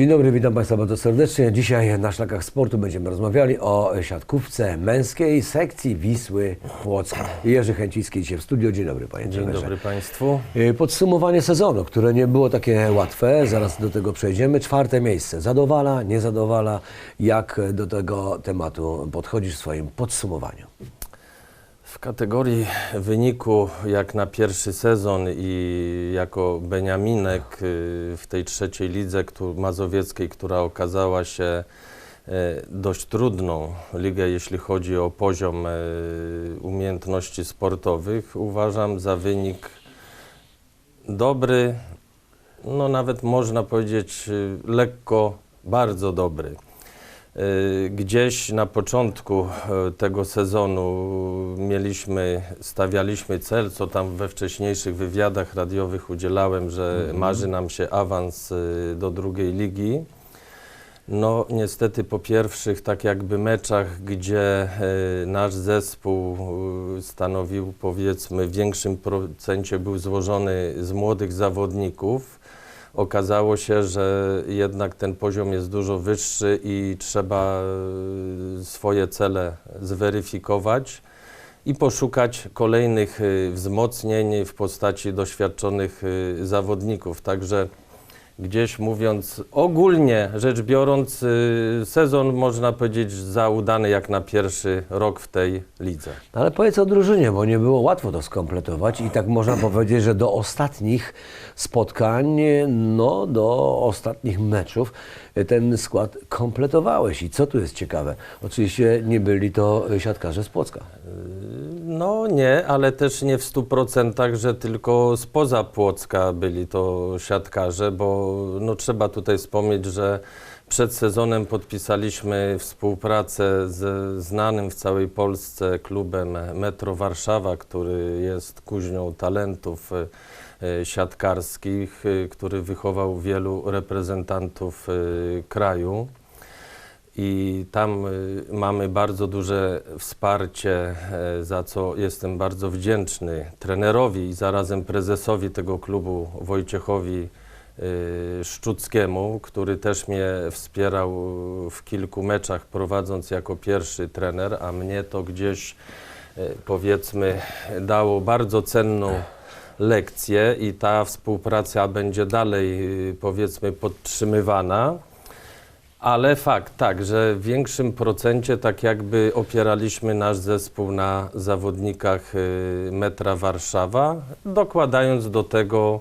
Dzień dobry, witam Państwa bardzo serdecznie. Dzisiaj na szlakach sportu będziemy rozmawiali o siatkówce męskiej sekcji Wisły Płock. Jerzy Chęciński dzisiaj w studio. Dzień dobry Panie Dzień trenerze. dobry Państwu. Y, Podsumowanie sezonu, które nie było takie łatwe, zaraz do tego przejdziemy. Czwarte miejsce. Zadowala, nie zadowala? Jak do tego tematu podchodzisz w swoim podsumowaniu? W kategorii wyniku, jak na pierwszy sezon i jako Beniaminek y, w tej trzeciej lidze mazowieckiej, która okazała się e, dość trudną ligę, jeśli chodzi o poziom e, umiejętności sportowych, uważam za wynik dobry, no nawet można powiedzieć y, lekko bardzo dobry. Y, Gdzieś na początku e, tego sezonu mieliśmy, stawialiśmy cel, co tam we wcześniejszych wywiadach radiowych udzielałem, że marzy nam się awans y, do drugiej ligi. No niestety po pierwszych tak jakby meczach, gdzie nasz zespół stanowił powiedzmy w większym procencie był złożony z młodych zawodników, okazało się, że jednak ten poziom jest dużo wyższy i trzeba e, swoje cele zweryfikować i poszukać kolejnych e, wzmocnień w postaci doświadczonych e, zawodników. Także gdzieś mówiąc ogólnie rzecz biorąc, sezon można powiedzieć za udany jak na pierwszy rok w tej lidze. No Ale powiedz o drużynie, bo nie było łatwo to skompletować i tak można powiedzieć, że do ostatnich spotkań, no do ostatnich meczów ten skład kompletowałeś. I co tu jest ciekawe? Oczywiście nie byli to siatkarze z Płocka. No nie, ale też nie w stu procentach, że tylko spoza Płocka byli to siatkarze, bo no, trzeba tutaj wspomnieć, że przed sezonem podpisaliśmy współpracę z znanym w całej Polsce klubem Metro Warszawa, który jest kuźnią talentów siatkarskich, e, który wychował wielu reprezentantów e, kraju. I tam mamy bardzo duże wsparcie, e, za co jestem bardzo wdzięczny trenerowi i zarazem prezesowi tego klubu Wojciechowi Szczuckiemu, który też mnie wspierał w kilku meczach prowadząc jako pierwszy trener, a mnie to gdzieś e, powiedzmy dało bardzo cenną lekcję i ta współpraca będzie dalej y, powiedzmy podtrzymywana. Ale fakt, tak, że w większym procencie tak jakby opieraliśmy nasz zespół na zawodnikach y, metra Warszawa, dokładając do tego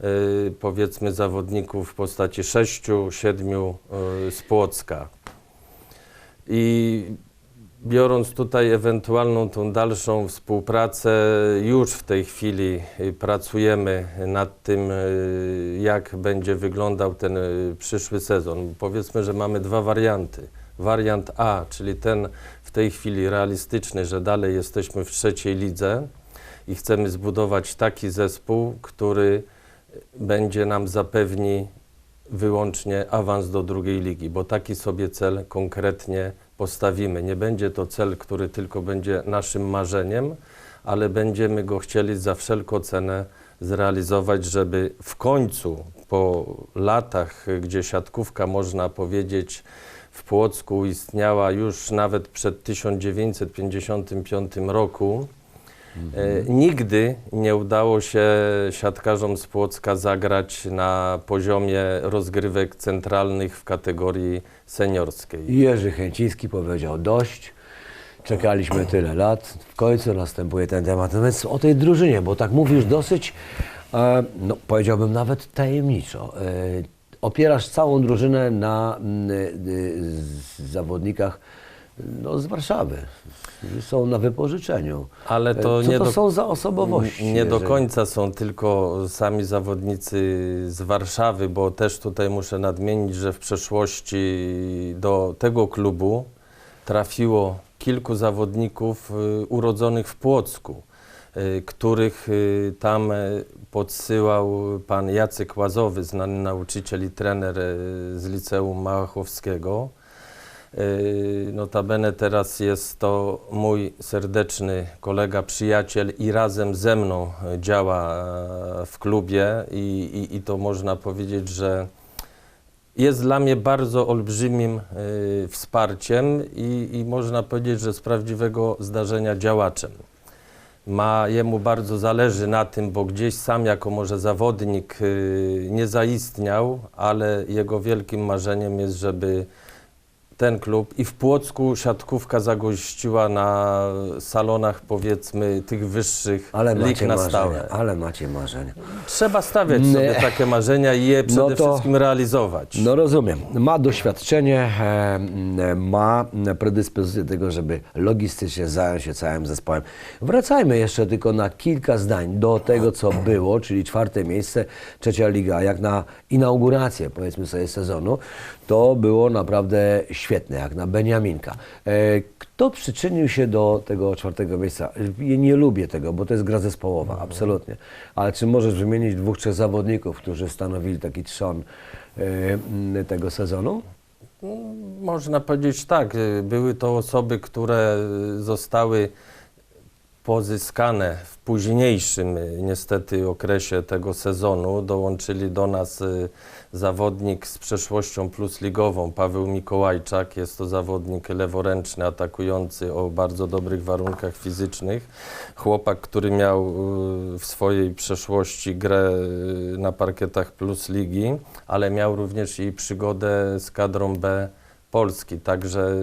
y, powiedzmy zawodników w postaci sześciu, siedmiu z Płocka. I biorąc tutaj ewentualną tą dalszą współpracę, już w tej chwili y, pracujemy nad tym, y, jak będzie wyglądał ten y, przyszły sezon. Powiedzmy, że mamy dwa warianty. Wariant A, czyli ten w tej chwili realistyczny, że dalej jesteśmy w trzeciej lidze i chcemy zbudować taki zespół, który będzie nam zapewni wyłącznie awans do drugiej ligi, bo taki sobie cel konkretnie postawimy. Nie będzie to cel, który tylko będzie naszym marzeniem, ale będziemy go chcieli za wszelką cenę zrealizować, żeby w końcu po latach, gdzie siatkówka można powiedzieć w Płocku istniała już nawet przed 1955 roku, E, nigdy nie udało się siatkarzom z Płocka zagrać na poziomie rozgrywek centralnych w kategorii seniorskiej. Jerzy Chęciński powiedział dość. Czekaliśmy tyle lat. W końcu następuje ten temat. Natomiast o tej drużynie, bo tak mówisz dosyć, e, no powiedziałbym nawet tajemniczo. E, opierasz całą drużynę na mm, zawodnikach no, z Warszawy. Są na wypożyczeniu. Ale to Co nie to do- są za osobowości? Nie do Jerzy? końca są tylko sami zawodnicy z Warszawy, bo też tutaj muszę nadmienić, że w przeszłości do tego klubu trafiło kilku zawodników y, urodzonych w Płocku, y, których y, tam podsyłał pan Jacek Łazowy, znany nauczyciel i trener z Liceum Małachowskiego. Yy, Notabene teraz jest to mój serdeczny kolega, przyjaciel i razem ze mną działa e, w klubie i, i, i to można powiedzieć, że jest dla mnie bardzo olbrzymim y, wsparciem i, i można powiedzieć, że z prawdziwego zdarzenia działaczem. Ma, jemu bardzo zależy na tym, bo gdzieś sam jako może zawodnik y, nie zaistniał, ale jego wielkim marzeniem jest, żeby ten klub i w Płocku siatkówka zagościła na salonach powiedzmy tych wyższych Ale lig na marzenia, stałe. ale macie marzenia. Trzeba stawiać Nie. sobie takie marzenia i je przede No to- wszystkim realizować. No rozumiem. Ma doświadczenie, e, ma predyspozycję tego, żeby logistycznie zająć się całym zespołem. Wracajmy jeszcze tylko na kilka zdań do tego, co było, czyli czwarte miejsce, trzecia liga. Jak na inaugurację, powiedzmy sobie, sezonu, to było naprawdę świetne, jak na Beniaminka. E, Kto przyczynił się do tego czwartego miejsca? Ja nie lubię tego, bo to jest gra zespołowa, absolutnie. Ale czy możesz wymienić dwóch, trzech zawodników, którzy stanowili taki trzon e, tego sezonu? Można powiedzieć tak, y, były to osoby, które zostały pozyskane w późniejszym y, niestety okresie tego sezonu. Dołączyli do nas y, zawodnik z przeszłością plusligową, Paweł Mikołajczak. Jest to zawodnik leworęczny, atakujący o bardzo dobrych warunkach fizycznych. Chłopak, który miał y, w swojej przeszłości grę na parkietach plus ligi, ale miał również i przygodę z kadrą B Polski, także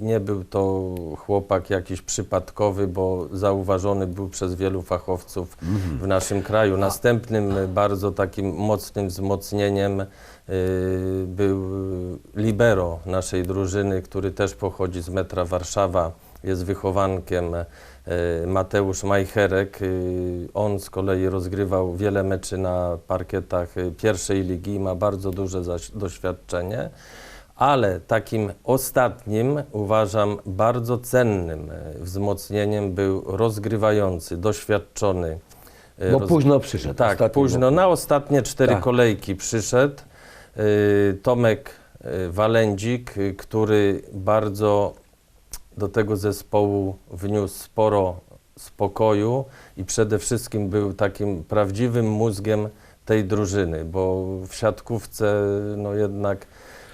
nie był to chłopak jakiś przypadkowy, bo zauważony był przez wielu fachowców w naszym kraju. Następnym bardzo takim mocnym wzmocnieniem y, był libero naszej drużyny, który też pochodzi z metra Warszawa, jest wychowankiem y, Mateusz Majcherek. Y, On z kolei rozgrywał wiele meczy na parkietach pierwszej ligi i ma bardzo duże doświadczenie. Ale takim ostatnim, uważam, bardzo cennym e, wzmocnieniem był rozgrywający, doświadczony. e, Bo roz- późno przyszedł. Tak, późno. Na ostatnie cztery Tak. kolejki przyszedł y, Tomek Walędzik, y, który bardzo do tego zespołu wniósł sporo spokoju i przede wszystkim był takim prawdziwym mózgiem tej drużyny, bo w siatkówce no jednak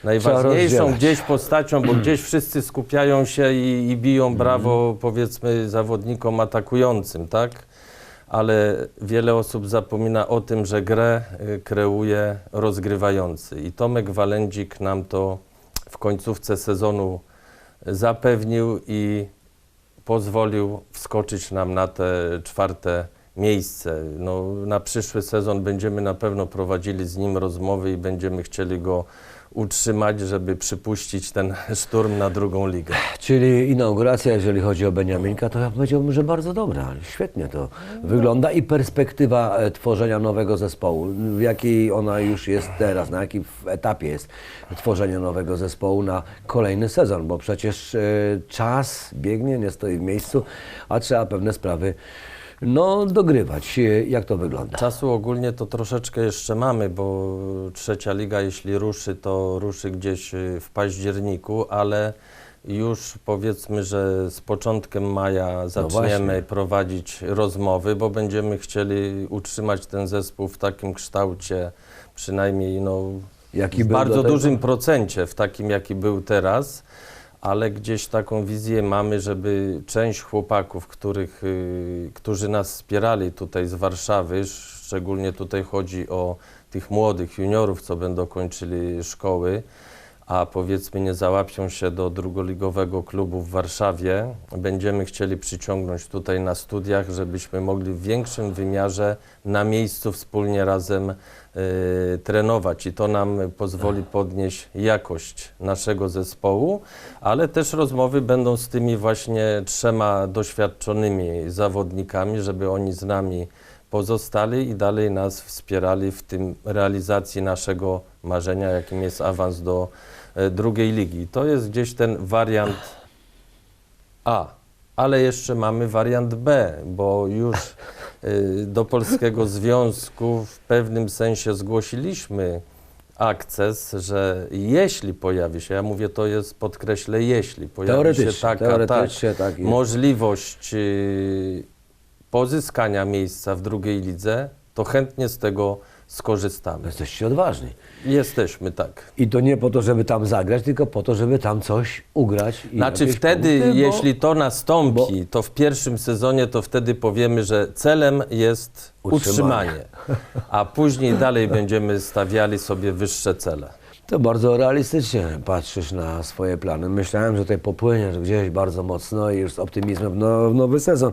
najważniejszą gdzieś postacią, bo gdzieś wszyscy skupiają się i, i biją Mhm. brawo powiedzmy zawodnikom atakującym, tak? ale wiele osób zapomina o tym, że grę y, kreuje rozgrywający. I Tomek Walędzik nam to w końcówce sezonu zapewnił i pozwolił wskoczyć nam na te czwarte miejsce. No, na przyszły sezon będziemy na pewno prowadzili z nim rozmowy i będziemy chcieli go utrzymać, żeby przypuścić ten szturm na drugą ligę. Czyli inauguracja, jeżeli chodzi o Beniaminka, to ja powiedziałbym, że bardzo dobra. Świetnie to wygląda i perspektywa e, tworzenia nowego zespołu. W jakiej ona już jest teraz, na jakim etapie jest tworzenia nowego zespołu na kolejny sezon, bo przecież e, czas biegnie, nie stoi w miejscu, a trzeba pewne sprawy no, dogrywać. Jak to wygląda? Czasu ogólnie to troszeczkę jeszcze mamy, bo trzecia liga, jeśli ruszy, to ruszy gdzieś y, w październiku, ale już powiedzmy, że z początkiem maja zaczniemy No prowadzić rozmowy, bo będziemy chcieli utrzymać ten zespół w takim kształcie, przynajmniej no, Jaki w bardzo dużym procencie, w takim jaki był teraz, ale gdzieś taką wizję mamy, żeby część chłopaków, których, y, którzy nas wspierali tutaj z Warszawy, szczególnie tutaj chodzi o tych młodych juniorów, co będą kończyli szkoły, a powiedzmy nie załapią się do drugoligowego klubu w Warszawie, będziemy chcieli przyciągnąć tutaj na studiach, żebyśmy mogli w większym wymiarze na miejscu wspólnie razem y, trenować. I to nam pozwoli podnieść jakość naszego zespołu, ale też rozmowy będą z tymi właśnie trzema doświadczonymi zawodnikami, żeby oni z nami pozostali i dalej nas wspierali w tym realizacji naszego marzenia, jakim jest awans do drugiej ligi. To jest gdzieś ten wariant A, ale jeszcze mamy wariant B, bo już y, do Polskiego Związku w pewnym sensie zgłosiliśmy akces, że jeśli pojawi się, ja mówię to jest, podkreślę, jeśli pojawi się taka tak, tak możliwość y, pozyskania miejsca w drugiej lidze, to chętnie z tego skorzystamy. Jesteście odważni. Jesteśmy tak. I to nie po to, żeby tam zagrać, tylko po to, żeby tam coś ugrać. I Znaczy wtedy, punkty, bo- jeśli to nastąpi, to w pierwszym sezonie, to wtedy powiemy, że celem jest Utrzymanie. utrzymanie, a później dalej będziemy stawiali sobie wyższe cele. To bardzo realistycznie patrzysz na swoje plany. Myślałem, że tutaj popłyniesz gdzieś bardzo mocno i już z optymizmem w, no, w nowy sezon.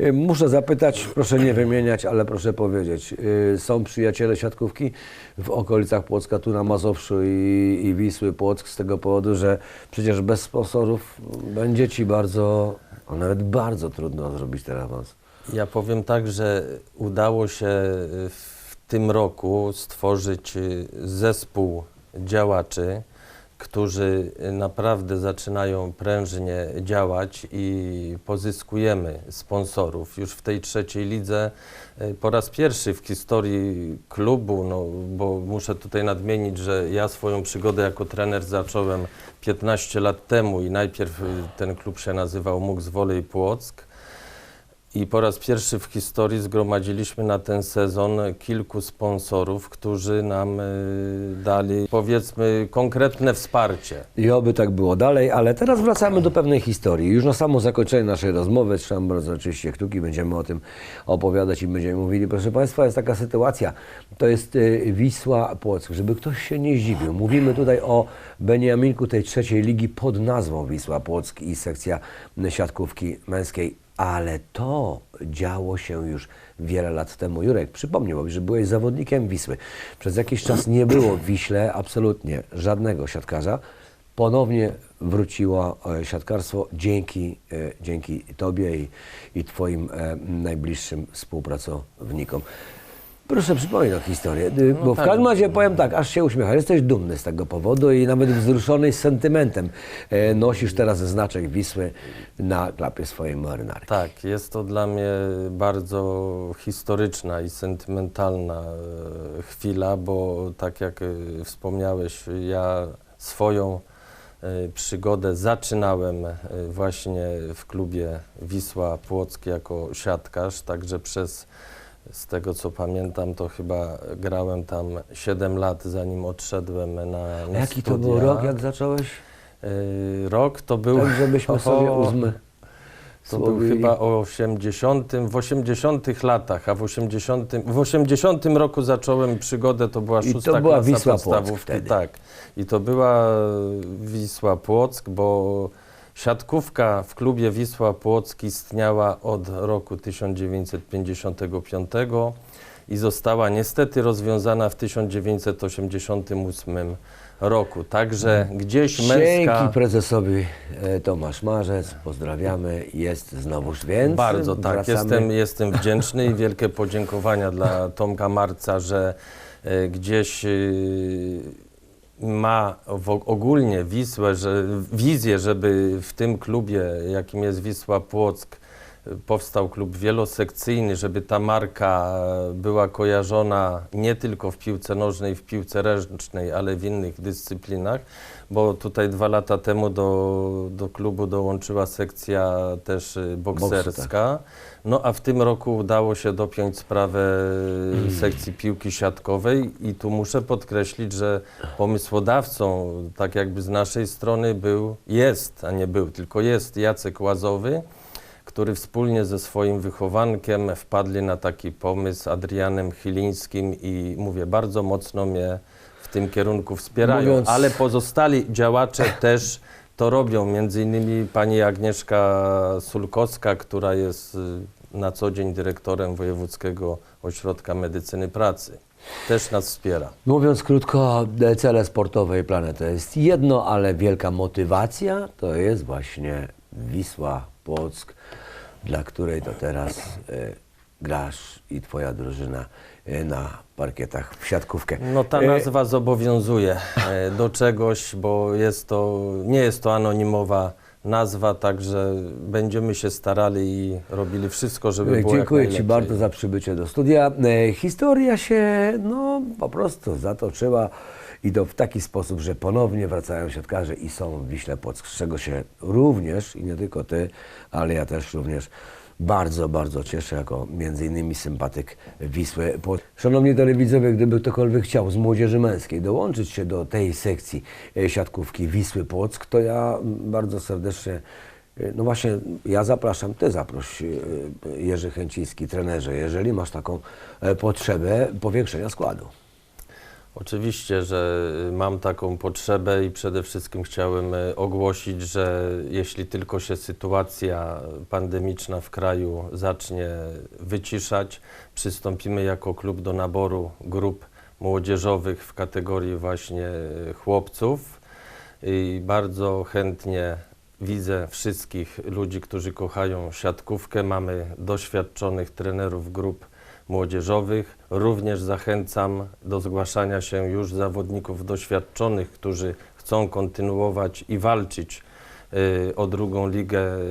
Y, Muszę zapytać, proszę nie wymieniać, ale proszę powiedzieć, y, są przyjaciele siatkówki w okolicach Płocka, tu na Mazowszu i, i Wisły Płock z tego powodu, że przecież bez sponsorów będzie Ci bardzo, a nawet bardzo trudno zrobić ten awans. Ja powiem tak, że udało się y, w tym roku stworzyć zespół działaczy, którzy naprawdę zaczynają prężnie działać i pozyskujemy sponsorów. Już w tej trzeciej lidze y, po raz pierwszy w historii klubu, no, bo muszę tutaj nadmienić, że ja swoją przygodę jako trener zacząłem 15 lat temu i najpierw y, ten klub się nazywał MUX Wolej Płock. I po raz pierwszy w historii zgromadziliśmy na ten sezon kilku sponsorów, którzy nam y, dali, powiedzmy, konkretne wsparcie. I oby tak było dalej, ale teraz wracamy do pewnej historii. Już na samo zakończenie naszej rozmowy, trzymam bardzo oczywiście kciuki, będziemy o tym opowiadać i będziemy mówili. Proszę Państwa, jest taka sytuacja, to jest y, Wisła Płock, żeby ktoś się nie zdziwił. Mówimy tutaj o Beniaminku tej trzeciej ligi pod nazwą Wisła Płock i sekcja siatkówki męskiej. Ale to działo się już wiele lat temu. Jurek, przypomniał, że byłeś zawodnikiem Wisły. Przez jakiś czas nie było w Wiśle absolutnie żadnego siatkarza. Ponownie wróciło e, siatkarstwo dzięki, e, dzięki Tobie i, i Twoim e, najbliższym współpracownikom. Proszę przypomnieć tą historię, y, bo w tak. każdym razie powiem tak, aż się uśmiecha. Jesteś dumny z tego powodu i nawet wzruszony z sentymentem e, nosisz teraz znaczek Wisły na klapie swojej marynarki. Tak, jest to dla mnie bardzo historyczna i sentymentalna e, chwila, bo tak jak e, wspomniałeś, ja swoją przygodę zaczynałem właśnie w klubie Wisła Płock jako siatkarz, także przez z tego co pamiętam, to chyba grałem tam 7 lat, zanim odszedłem na, na Jaki to studia. był rok, jak zacząłeś? E, Rok to był... Tak, żebyśmy sobie o, uzmy. To był chyba o 80, w 80 latach, a w 80, w 80 roku zacząłem przygodę, to była I to szósta była klasa Wisła Płock podstawówki. wtedy. Tak. I to była Wisła Płock, bo siatkówka w klubie Wisła Płock istniała od roku 1955 i została niestety rozwiązana w 1988 roku. Także gdzieś męska... Dzięki prezesowi e, Tomasz Marzec, pozdrawiamy, jest znowuż więc. Bardzo tak, wracamy. jestem, jestem wdzięczny i wielkie podziękowania dla Tomka Marca, że e, gdzieś e, ma ogólnie Wisłę, że, wizję, żeby w tym klubie, jakim jest Wisła Płock, powstał klub wielosekcyjny, żeby ta marka była kojarzona nie tylko w piłce nożnej, w piłce ręcznej, ale w innych dyscyplinach, bo tutaj dwa lata temu do, do klubu dołączyła sekcja też y, bokserska. No a w tym roku udało się dopiąć sprawę y, sekcji piłki siatkowej i tu muszę podkreślić, że pomysłodawcą tak jakby z naszej strony był, jest, a nie był, tylko jest Jacek Łazowy, który wspólnie ze swoim wychowankiem wpadli na taki pomysł Adrianem Chylińskim i mówię, bardzo mocno mnie w tym kierunku wspierają, Mówiąc- ale pozostali działacze też to robią, między innymi pani Agnieszka Sulkowska, która jest y, na co dzień dyrektorem Wojewódzkiego Ośrodka Medycyny Pracy. Też nas wspiera. Mówiąc krótko, cele sportowe i plany to jest jedno, ale wielka motywacja to jest właśnie Wisła Płock, dla której to teraz e, grasz i twoja drużyna e, na parkietach w siatkówkę. No ta E, nazwa zobowiązuje do czegoś, bo jest to, nie jest to anonimowa nazwa, także będziemy się starali i robili wszystko, żeby było jak Dziękuję Ci bardzo za przybycie do studia. Historia się, no po prostu zatoczyła i to w taki sposób, że ponownie wracają siatkarze i są w Wiśle Płock, z czego się również, i nie tylko Ty, ale ja też również bardzo, bardzo cieszę jako między innymi sympatyk Wisły. Szanowni telewidzowie, gdyby ktokolwiek chciał z młodzieży męskiej dołączyć się do tej sekcji e, siatkówki Wisły Płock, to ja mm, bardzo serdecznie, e, no właśnie, ja zapraszam, Ty zaproś e, Jerzy Chęciński, trenerze, jeżeli masz taką potrzebę powiększenia składu. Oczywiście, że mam taką potrzebę i przede wszystkim chciałem e, ogłosić, że jeśli tylko się sytuacja pandemiczna w kraju zacznie wyciszać, przystąpimy jako klub do naboru grup młodzieżowych w kategorii właśnie e, chłopców i bardzo chętnie widzę wszystkich ludzi, którzy kochają siatkówkę. Mamy doświadczonych trenerów grup młodzieżowych. Również zachęcam do zgłaszania się już zawodników doświadczonych, którzy chcą kontynuować i walczyć y, o drugą ligę y,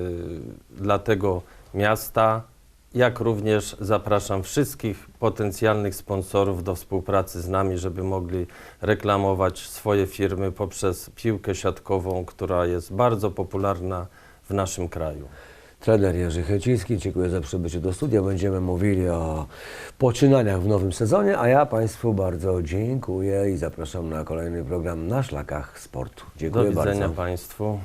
dla tego miasta. Jak również zapraszam wszystkich potencjalnych sponsorów do współpracy z nami, żeby mogli reklamować swoje firmy poprzez piłkę siatkową, która jest bardzo popularna w naszym kraju. Trener Jerzy Chęciński, dziękuję za przybycie do studia. Będziemy mówili o poczynaniach w nowym sezonie, a ja Państwu bardzo dziękuję i zapraszam na kolejny program na szlakach sportu. Do Dziękuję widzenia bardzo. Państwu.